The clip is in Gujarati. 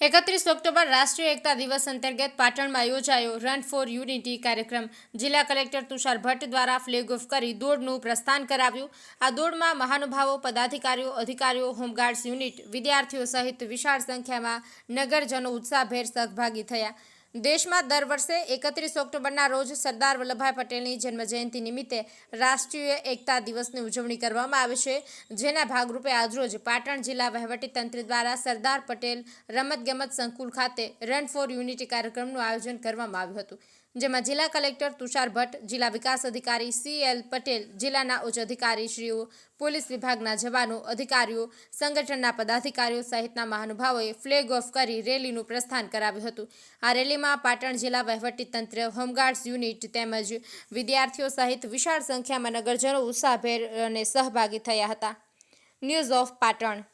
એકત્રીસ ઓક્ટોબર રાષ્ટ્રીય એકતા દિવસ અંતર્ગત પાટણમાં યોજાયો રન ફોર યુનિટી કાર્યક્રમ. જિલ્લા કલેક્ટર તુષાર ભટ્ટ દ્વારા ફ્લેગ ઓફ કરી દોડનું પ્રસ્થાન કરાવ્યું. આ દોડમાં મહાનુભાવો, પદાધિકારીઓ, અધિકારીઓ, હોમગાર્ડ્સ યુનિટ, વિદ્યાર્થીઓ સહિત વિશાળ સંખ્યામાં નગરજનો ઉત્સાહભેર સહભાગી થયા. દેશમાં દર વર્ષે એકત્રીસ ઓક્ટોબરના રોજ સરદાર વલ્લભભાઈ પટેલની જન્મજયંતિ નિમિત્તે રાષ્ટ્રીય એકતા દિવસની ઉજવણી કરવામાં આવે છે, જેના ભાગરૂપે આજરોજ પાટણ જિલ્લા વહીવટીતંત્ર દ્વારા સરદાર પટેલ રમતગમત સંકુલ ખાતે રન ફોર યુનિટી કાર્યક્રમનું આયોજન કરવામાં આવ્યું હતું. જેમાં જિલ્લા કલેક્ટર તુષાર ભટ્ટ, જિલ્લા વિકાસ અધિકારી સી એલ પટેલ, જિલ્લાના ઉચ્ચ અધિકારીશ્રીઓ, પોલીસ વિભાગના જવાનો, અધિકારીઓ, સંગઠનના પદાધિકારીઓ સહિતના મહાનુભાવોએ ફ્લેગ ઓફ કરી રેલીનું પ્રસ્થાન કરાવ્યું હતું. આ રેલીમાં પાટણ જિલ્લા વહીવટીતંત્ર, હોમગાર્ડ્સ યુનિટ તેમજ વિદ્યાર્થીઓ સહિત વિશાળ સંખ્યામાં નગરજનો ઉત્સાહભેર અને સહભાગી થયા હતા. News of Patan